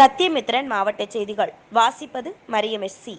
சத்தியமித்ரன் மாவட்ட செய்திகள். வாசிப்பது மரியம் எஸ் சி.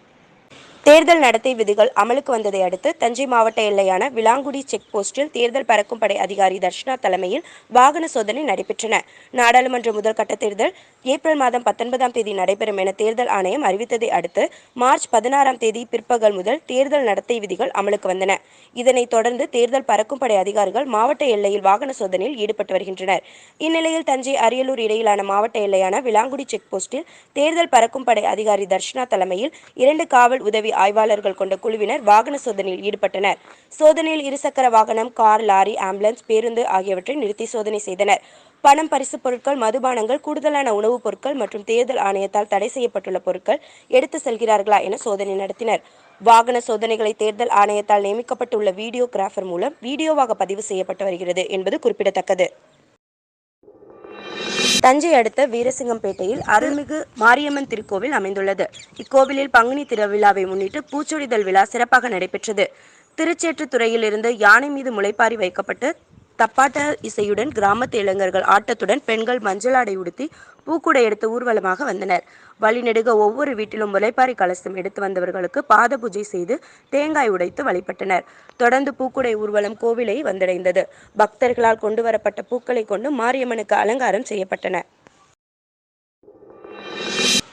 தேர்தல் நடத்தை விதிகள் அமலுக்கு வந்ததை அடுத்து தஞ்சை மாவட்ட எல்லையான விளாங்குடி செக் போஸ்டில் தேர்தல் பறக்கும் படை அதிகாரி தர்ஷனா தலைமையில் வாகன சோதனை நடைபெற்றன. நாடாளுமன்ற முதல்கட்ட தேர்தல் ஏப்ரல் மாதம் பத்தொன்பதாம் தேதி நடைபெறும் என தேர்தல் ஆணையம் அறிவித்ததை அடுத்து மார்ச் பதினாறாம் தேதி பிற்பகல் முதல் தேர்தல் நடத்தை விதிகள் அமலுக்கு வந்தன. இதனைத் தொடர்ந்து தேர்தல் பறக்கும் படை அதிகாரிகள் மாவட்ட எல்லையில் வாகன சோதனையில் ஈடுபட்டு வருகின்றனர். இந்நிலையில் தஞ்சை அரியலூர் இடையிலான மாவட்ட எல்லையான விளாங்குடி செக் போஸ்டில் தேர்தல் பறக்கும் படை அதிகாரி தர்ஷனா தலைமையில் இரண்டு காவல் உதவி ஆய்வாளர்கள் கொண்ட குழுவினர் வாகன சோதனையில் ஈடுபட்டனர். சோதனையில் இருசக்கர வாகனம் கார் லாரி ஆம்புலன்ஸ் பேருந்து ஆகியவற்றை நிறுத்தி சோதனை செய்தனர். பணம் பரிசு பொருட்கள் மதுபானங்கள் கூடுதலான உணவுப் பொருட்கள் மற்றும் தேர்தல் ஆணையத்தால் தடை செய்யப்பட்டுள்ள பொருட்கள் எடுத்து செல்கிறார்களா என சோதனை நடத்தினர். வாகன சோதனைகளை தேர்தல் ஆணையத்தால் நியமிக்கப்பட்டுள்ள வீடியோகிராஃபர் மூலம் வீடியோவாக பதிவு செய்யப்பட்டு வருகிறது என்பது குறிப்பிடத்தக்கது. தஞ்சை அடுத்த வீரசிங்கம்பேட்டையில் அருள்மிகு மாரியம்மன் திருக்கோவில் அமைந்துள்ளது. இக்கோவிலில் பங்குனி திருவிழாவை முன்னிட்டு பூச்சொடிதல் விழா சிறப்பாக நடைபெற்றது. திருச்சேற்றுத்துறையில் இருந்து யானை மீது முளைப்பாரி வைக்கப்பட்டு தப்பாட்ட இசையுடன் கிராமத்து இளைஞர்கள் ஆட்டத்துடன் பெண்கள் மஞ்சள் ஆடை உடுத்தி பூக்குடை எடுத்து ஊர்வலமாக வந்தனர். வழிநெடுக ஒவ்வொரு வீட்டிலும் முளைப்பாரி கலசம் எடுத்து வந்தவர்களுக்கு பாத பூஜை செய்து தேங்காய் உடைத்து வழிபட்டனர். தொடர்ந்து பூக்குடை ஊர்வலம் கோவிலை வந்தடைந்தது. பக்தர்களால் கொண்டு வரப்பட்ட பூக்களை கொண்டு மாரியம்மனுக்கு அலங்காரம் செய்யப்பட்டன.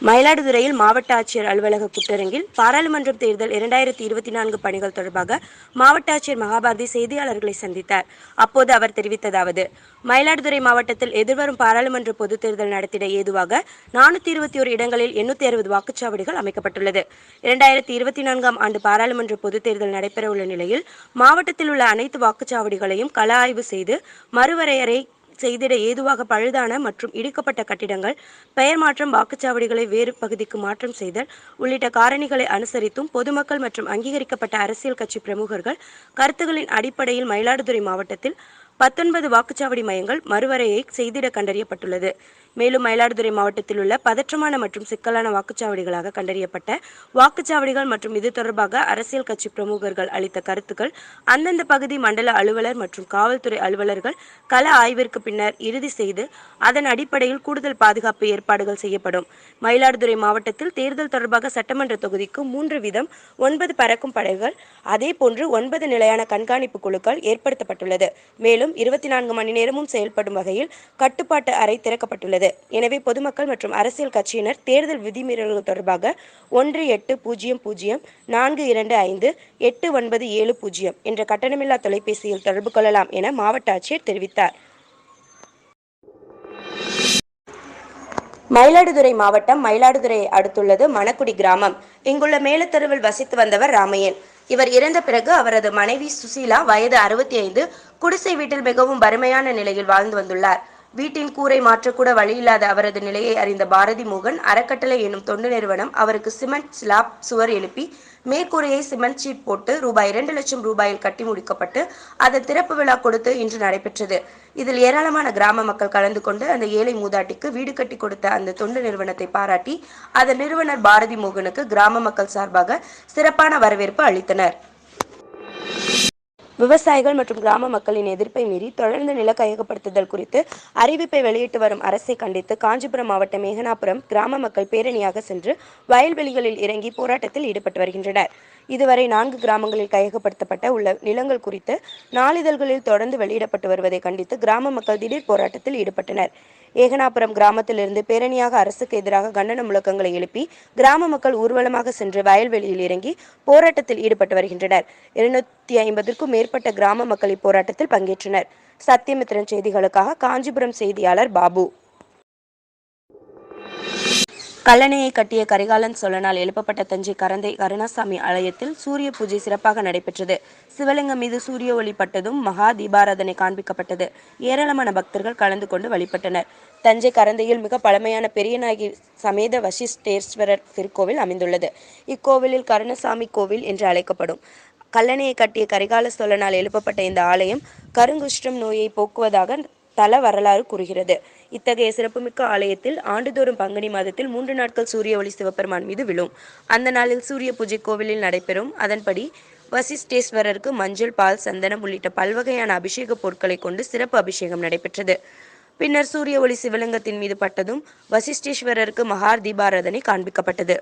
மயிலாடுதுறையில் மாவட்ட ஆட்சியர் அலுவலக கூட்டரங்கில் பாராளுமன்றம் தேர்தல் இரண்டாயிரத்தி இருபத்தி நான்கு பணிகள் தொடர்பாக மாவட்ட ஆட்சியர் மகாபாரதி செய்தியாளர்களை சந்தித்தார். அப்போது அவர் தெரிவித்ததாவது மயிலாடுதுறை மாவட்டத்தில் எதிர்வரும் பாராளுமன்ற பொதுத் தேர்தல் நடத்திட ஏதுவாக நானூத்தி இருபத்தி ஒரு இடங்களில் எண்ணூத்தி அறுபது வாக்குச்சாவடிகள் அமைக்கப்பட்டுள்ளது. இரண்டாயிரத்தி இருபத்தி நான்காம் ஆண்டு பாராளுமன்ற பொதுத் தேர்தல் நடைபெறவுள்ள நிலையில் மாவட்டத்தில் உள்ள அனைத்து வாக்குச்சாவடிகளையும் கள ஆய்வு செய்து மறுவரையறை செய்திட ஏதுவாக பழுதான மற்றும் இடிக்கப்பட்ட கட்டிடங்கள் பெயர் மாற்றம் வாக்குச்சாவடிகளை வேறு பகுதிக்கு மாற்றம் செய்தல் உள்ளிட்ட காரணிகளை அனுசரித்தும் பொதுமக்கள் மற்றும் அங்கீகரிக்கப்பட்ட அரசியல் கட்சி பிரமுகர்கள் கருத்துகளின் அடிப்படையில் மயிலாடுதுறை மாவட்டத்தில் பத்தொன்பது வாக்குச்சாவடி மையங்கள் மறுவரையை செய்திட கண்டறியப்பட்டுள்ளது. மேலும் மயிலாடுதுறை மாவட்டத்தில் உள்ள பதற்றமான மற்றும் சிக்கலான வாக்குச்சாவடிகளாக கண்டறியப்பட்ட வாக்குச்சாவடிகள் மற்றும் இது தொடர்பாக அரசியல் கட்சி பிரமுகர்கள் அளித்த கருத்துக்கள் அந்தந்த பகுதி மண்டல அலுவலர் மற்றும் காவல்துறை அலுவலர்கள் கள ஆய்விற்கு பின்னர் இறுதி செய்து அதன் அடிப்படையில் கூடுதல் பாதுகாப்பு ஏற்பாடுகள் செய்யப்படும். மயிலாடுதுறை மாவட்டத்தில் தேர்தல் தொடர்பாக சட்டமன்ற தொகுதிக்கு மூன்று வீதம் ஒன்பது பறக்கும் படைகள் அதே போன்று ஒன்பது நிலையான கண்காணிப்பு குழுக்கள் ஏற்படுத்தப்பட்டுள்ளது. மேலும் இருபத்தி நான்கு மணி நேரமும் செயல்படும் வகையில் கட்டுப்பாட்டு அறை திறக்கப்பட்டுள்ளது. எனவே பொதுமக்கள் மற்றும் அரசியல் கட்சியினர் தேர்தல் விதிமீறல்கள் தொடர்பாக ஒன்று எட்டு பூஜ்ஜியம் பூஜ்ஜியம் நான்கு இரண்டு ஐந்து எட்டு ஒன்பது ஏழு பூஜ்ஜியம் என்ற கட்டணமில்லா தொலைபேசியில் தொடர்பு கொள்ளலாம் என மாவட்ட ஆட்சியர் தெரிவித்தார். மயிலாடுதுறை மாவட்டம் மயிலாடுதுறை அடுத்துள்ளது மணக்குடி கிராமம். இங்குள்ள மேலத்தெருவில் வசித்து வந்தவர் ராமையன். இவர் இறந்த பிறகு அவரது மனைவி சுசீலா வயது அறுபத்தி ஐந்து குடிசை வீட்டில் மிகவும் வறுமையான நிலையில் வாழ்ந்து வந்துள்ளார். வீட்டின் கூரை மாற்றக்கூட வழியில்லாத அவரது நிலையை அறிந்த பாரதி மோகன் அறக்கட்டளை எனும் தொண்டு நிறுவனம் அவருக்கு சிமெண்ட் ஸ்லாப் சுவர் எழுப்பி மேற்கூரையை சிமெண்ட் ஷீட் போட்டு ரூபாய் இரண்டு லட்சம் ரூபாயில் கட்டி முடிக்கப்பட்டு அதன் திறப்பு விழா கொடுத்து இன்று நடைபெற்றது. இதில் ஏராளமான கிராம மக்கள் கலந்து கொண்டு அந்த ஏழை மூதாட்டிக்கு வீடு கட்டி கொடுத்த அந்த தொண்டு நிறுவனத்தை பாராட்டி அதன் நிறுவனர் பாரதி மோகனுக்கு கிராம மக்கள் சார்பாக சிறப்பான வரவேற்பு அளித்தனர். விவசாயிகள் மற்றும் கிராம மக்களின் எதிர்ப்பை மீறி தொடர்ந்து நில கையகப்படுத்துதல் குறித்து அறிவிப்பை வெளியிட்டு வரும் அரசை கண்டித்து காஞ்சிபுரம் மாவட்டம் மேகனாபுரம் கிராம மக்கள் பேரணியாக சென்று வயல்வெளிகளில் இறங்கி போராட்டத்தில் ஈடுபட்டு வருகின்றனர். இதுவரை நான்கு கிராமங்களில் கையகப்படுத்தப்பட்ட உள்ள நிலங்கள் குறித்து நாளிதழ்களில் தொடர்ந்து வெளியிடப்பட்டு வருவதை கண்டித்து கிராம மக்கள் திடீர் போராட்டத்தில் ஈடுபட்டனர். ஏகனாபுரம் கிராமத்திலிருந்து பேரணியாக அரசுக்கு எதிராக கண்டன முழக்கங்களை எழுப்பி கிராம மக்கள் ஊர்வலமாக சென்று வயல்வெளியில் இறங்கி போராட்டத்தில் ஈடுபட்டு வருகின்றனர். இருநூத்தி ஐம்பதற்கும் மேற்பட்ட கிராம மக்கள் இப்போராட்டத்தில் பங்கேற்றனர். சத்தியமித்திரன் செய்திகளுக்காக காஞ்சிபுரம் செய்தியாளர் பாபு. கல்லணையை கட்டிய கரிகாலன் சோழனால் எழுப்பப்பட்ட தஞ்சை கரந்தை கருணாசாமி ஆலயத்தில் சூரிய பூஜை சிறப்பாக நடைபெற்றது. சிவலிங்கம் மீது சூரிய ஒளி பட்டதும் மகா தீபாராதனை காண்பிக்கப்பட்டது. ஏராளமான பக்தர்கள் கலந்து கொண்டு வழிபட்டனர். தஞ்சை கரந்தையில் மிக பழமையான பெரியநாயகி சமேத வசிஷ்டேஸ்வரர் திருக்கோவில் அமைந்துள்ளது. இக்கோவிலில் கருணசாமி கோவில் என்று அழைக்கப்படும். கல்லணையை கட்டிய கரிகால சோழனால் எழுப்பப்பட்ட இந்த ஆலயம் கருங்குஷ்டம் நோயை போக்குவதாக தல வரலாறு கூறுகிறது. இத்தகைய சிறப்புமிக்க ஆலயத்தில் ஆண்டுதோறும் பங்குனி மாதத்தில் மூன்று நாட்கள் சூரிய ஒளி சிவபெருமான் மீது விழும். அந்த நாளில் சூரிய பூஜை கோவிலில் நடைபெறும். அதன்படி வசிஷ்டேஸ்வரருக்கு மஞ்சள் பால் சந்தனம் உள்ளிட்ட பல்வகையான அபிஷேக பொருட்களை கொண்டு சிறப்பு அபிஷேகம் நடைபெற்றது. பின்னர் சூரிய ஒளி சிவலிங்கத்தின் மீது பட்டதும் வசிஷ்டேஸ்வரருக்கு மகார் தீபாராதனை காண்பிக்கப்பட்டது.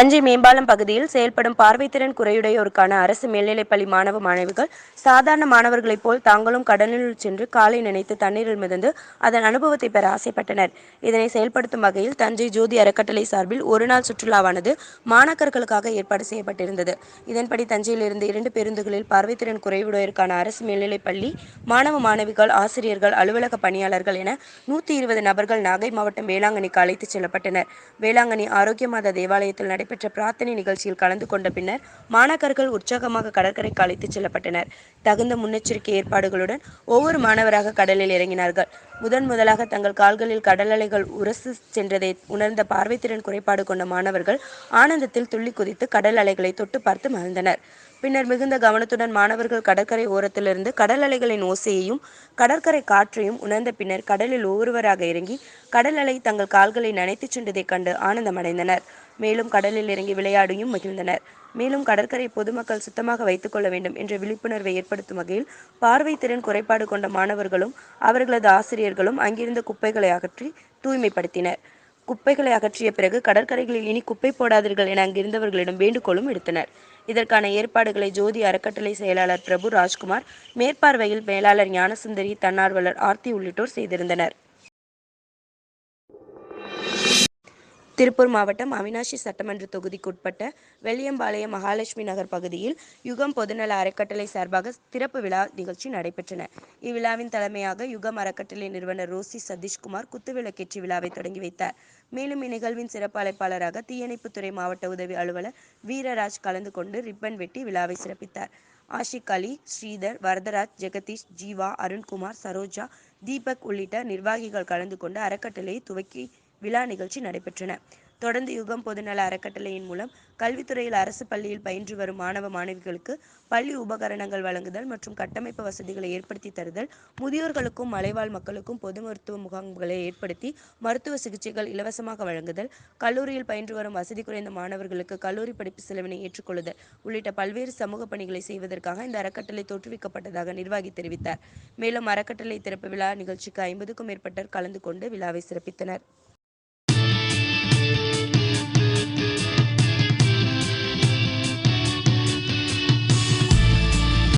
தஞ்சை மேம்பாலம் பகுதியில் செயல்படும் பார்வைத்திறன் குறையுடையோருக்கான அரசு மேல்நிலைப்பள்ளி மாணவ மாணவிகள் சாதாரண மாணவர்களைப் போல் தாங்களும் கடலில் சென்று காலை நினைத்து தண்ணீரில் மிதந்து அதன் அனுபவத்தை பெற ஆசைப்பட்டனர். இதனை செயல்படுத்தும் வகையில் தஞ்சை ஜோதி அறக்கட்டளை சார்பில் ஒருநாள் சுற்றுலாவானது மாணாக்கர்களுக்காக ஏற்பாடு செய்யப்பட்டிருந்தது. இதன்படி தஞ்சையிலிருந்து இரண்டு பேருந்துகளில் பார்வைத்திறன் குறைவுடையோருக்கான அரசு மேல்நிலைப்பள்ளி மாணவ மாணவிகள் ஆசிரியர்கள் அலுவலக பணியாளர்கள் என நூற்றி இருபது நபர்கள் நாகை மாவட்டம் வேளாங்கண்ணிக்கு அழைத்துச் செல்லப்பட்டனர். வேளாங்கண்ணி ஆரோக்கியமாதா தேவாலயத்தில் நடைபெற்ற பிரார்த்தனை நிகழ்ச்சியில் கலந்து கொண்ட பின்னர் மாணாக்கர்கள் உற்சாகமாக கடற்கரைக்கு அழைத்துச் செல்லப்பட்டனர். தகுந்த முன்னெச்சரிக்கை ஏற்பாடுகளுடன் ஒவ்வொரு மாணவராக கடலில் இறங்கினார்கள். முதன் முதலாக தங்கள் கால்களில் கடல் அலைகள் உரசு சென்றதை உணர்ந்த பார்வைத்திறன் குறைபாடு கொண்ட மாணவர்கள் ஆனந்தத்தில் துள்ளி குதித்து கடல் அலைகளை தொட்டு பார்த்து மகிழ்ந்தனர். பின்னர் மிகுந்த கவனத்துடன் மாணவர்கள் கடற்கரை ஓரத்திலிருந்து கடல் அலைகளின் ஓசையையும் கடற்கரை காற்றையும் உணர்ந்த பின்னர் கடலில் ஒவ்வொருவராக இறங்கி கடல் அலை தங்கள் கால்களை நனைத்துச் சென்றதைக் கண்டு ஆனந்தமடைந்தனர். மேலும் கடலில் இறங்கி விளையாடியும் மகிழ்ந்தனர். மேலும் கடற்கரை பொதுமக்கள் சுத்தமாக வைத்துக் கொள்ள வேண்டும் என்ற விழிப்புணர்வை ஏற்படுத்தும் வகையில் பார்வை திறன் குறைபாடு கொண்ட மாணவர்களும் அவர்களது ஆசிரியர்களும் அங்கிருந்த குப்பைகளை அகற்றி தூய்மைப்படுத்தினர். குப்பைகளை அகற்றிய பிறகு கடற்கரைகளில் இனி குப்பை போடாதீர்கள் என அங்கிருந்தவர்களிடம் வேண்டுகோளும் விடுத்தனர். இதற்கான ஏற்பாடுகளை ஜோதி அறக்கட்டளை செயலாளர் பிரபு ராஜ்குமார் மேற்பார்வையில் மேலாளர் ஞானசுந்தரி தன்னார்வலர் ஆர்த்தி உள்ளிட்டோர் செய்திருந்தனர். திருப்பூர் மாவட்டம் அவினாஷி சட்டமன்ற தொகுதிக்குட்பட்ட வெள்ளியம்பாளையம் மகாலட்சுமி நகர் பகுதியில் யுகம் பொதுநல அறக்கட்டளை சார்பாக திறப்பு விழா நிகழ்ச்சி நடைபெற்றன. இவ்விழாவின் தலைமையாக யுகம் அறக்கட்டளை நிறுவனர் ரோசி சதீஷ்குமார் குத்துவிளக்கேற்றி விழாவை தொடங்கி வைத்தார். மேலும் இந்நிகழ்வின் சிறப்பு அழைப்பாளராக தீயணைப்புத்துறை மாவட்ட உதவி அலுவலர் வீரராஜ் கலந்து கொண்டு ரிப்பன் வெட்டி விழாவை சிறப்பித்தார். ஆஷிக் அலி ஸ்ரீதர் வரதராஜ் ஜெகதீஷ் ஜீவா அருண்குமார் சரோஜா தீபக் உள்ளிட்ட நிர்வாகிகள் கலந்து கொண்டு அறக்கட்டளையை துவக்கி விழா நிகழ்ச்சி நடைபெற்றன. தொடர்ந்து யுகம் பொதுநல அறக்கட்டளையின் மூலம் கல்வித்துறையில் அரசு பள்ளியில் பயின்று வரும் மாணவ மாணவிகளுக்கு பள்ளி உபகரணங்கள் வழங்குதல் மற்றும் கட்டமைப்பு வசதிகளை ஏற்படுத்தி தருதல் முதியோர்களுக்கும் மலைவாழ் மக்களுக்கும் பொது மருத்துவ முகாம்களை ஏற்படுத்தி மருத்துவ சிகிச்சைகள் இலவசமாக வழங்குதல் கல்லூரியில் பயின்று வரும் வசதி குறைந்த மாணவர்களுக்கு கல்லூரி படிப்பு செலவினை ஏற்றுக்கொள்ளுதல் உள்ளிட்ட பல்வேறு சமூக பணிகளை செய்வதற்காக இந்த அறக்கட்டளை தோற்றுவிக்கப்பட்டதாக நிர்வாகி தெரிவித்தார். மேலும் அறக்கட்டளை திறப்பு விழா நிகழ்ச்சிக்கு ஐம்பதுக்கும் மேற்பட்டோர் கலந்து கொண்டு விழாவை சிறப்பித்தனர்.